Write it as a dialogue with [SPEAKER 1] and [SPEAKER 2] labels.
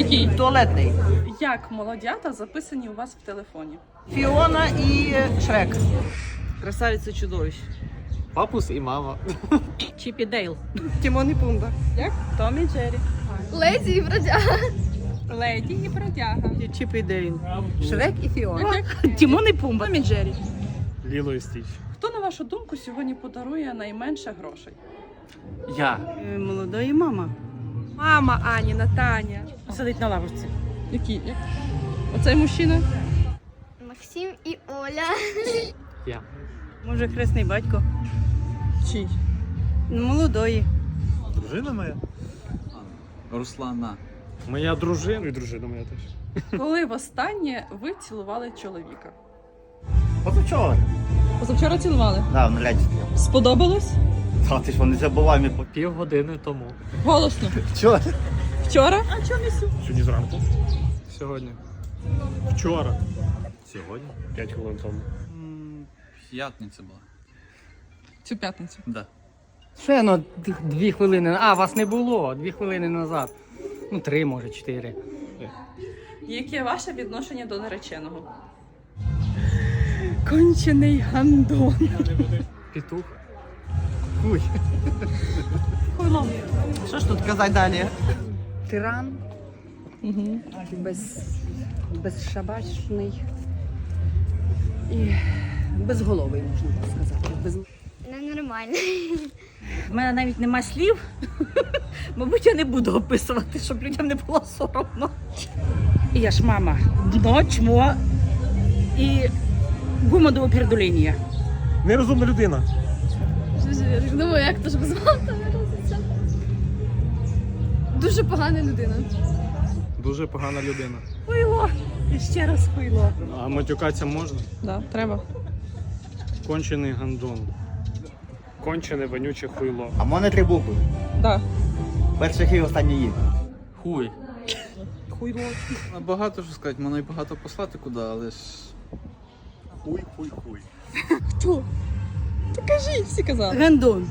[SPEAKER 1] Який?
[SPEAKER 2] Туалетний.
[SPEAKER 1] Як молодята записані у вас в телефоні?
[SPEAKER 2] Фіона і Шрек. Красавиця чудовищ.
[SPEAKER 3] Папус і мама.
[SPEAKER 2] Чіп і Дейл. Тімон і Пумба.
[SPEAKER 1] Як?
[SPEAKER 2] Том і Джері.
[SPEAKER 4] Леді і бродяга.
[SPEAKER 1] Леді і бродяга.
[SPEAKER 2] Чіп і Дейл. Шрек і Фіона. Тімон і Пумба. Том і Джері.
[SPEAKER 3] Ліло і Стіч.
[SPEAKER 1] Хто, на вашу думку, сьогодні подарує найменше грошей?
[SPEAKER 3] Я.
[SPEAKER 2] Молодої мама.
[SPEAKER 1] Мама Аніна, Таня.
[SPEAKER 2] Сидить на лавочці.
[SPEAKER 1] Які? Як? Оцей мужчина?
[SPEAKER 4] Максим і Оля.
[SPEAKER 3] Я.
[SPEAKER 2] Може, хресний батько.
[SPEAKER 1] Чий?
[SPEAKER 2] Молодої.
[SPEAKER 3] Дружина моя?
[SPEAKER 5] Руслана.
[SPEAKER 3] Моя дружина. І дружина моя теж.
[SPEAKER 1] Коли востаннє ви цілували чоловіка?
[SPEAKER 6] Позавчора.
[SPEAKER 1] Позавчора цілували.
[SPEAKER 6] Да, в наряді.
[SPEAKER 1] Сподобалось?
[SPEAKER 6] Та ти ж вони забуваємо по
[SPEAKER 3] Пів години тому.
[SPEAKER 1] Голосно.
[SPEAKER 6] Вчора.
[SPEAKER 1] Вчора?
[SPEAKER 3] Сьогодні зранку? Сьогодні. Вчора.
[SPEAKER 5] Сьогодні?
[SPEAKER 3] П'ять хвилин тому.
[SPEAKER 5] П'ятниця була.
[SPEAKER 1] Цю п'ятницю.
[SPEAKER 5] Да.
[SPEAKER 7] Ще ну д- дві хвилини. А, вас не було дві хвилини назад. Ну, три, може, чотири.
[SPEAKER 1] Яке ваше відношення до нареченого? Кончений гандон.
[SPEAKER 7] Петух.
[SPEAKER 2] Уй. Що ж тут казати далі?
[SPEAKER 8] тиран,
[SPEAKER 1] Угу.
[SPEAKER 8] без, безшабашний і безголовий, можна так сказати. Без...
[SPEAKER 4] Ненормально.
[SPEAKER 2] У мене навіть нема слів. Мабуть, я не буду описувати, щоб людям не було соромно. І я ж мама. Дно, чмо і гумодово передоління.
[SPEAKER 3] Нерозумна людина.
[SPEAKER 4] Я так думаю, як то ж без мата виразиться. Дуже погана людина.
[SPEAKER 3] Дуже погана людина.
[SPEAKER 2] Хуйло. І ще раз хуйло.
[SPEAKER 3] А матюкатися можна?
[SPEAKER 1] Да, треба.
[SPEAKER 3] Кончений гандон. Кончене вонюче хуйло.
[SPEAKER 6] А в мене три букви.
[SPEAKER 1] Да.
[SPEAKER 6] Перший і останній «і».
[SPEAKER 5] Хуй.
[SPEAKER 1] Хуйло.
[SPEAKER 5] Багато що сказати, можна і багато послати куди, але ж.
[SPEAKER 6] Хуй, хуй, хуй.
[SPEAKER 1] Хто? Покажи, всі казали.
[SPEAKER 2] Гандон.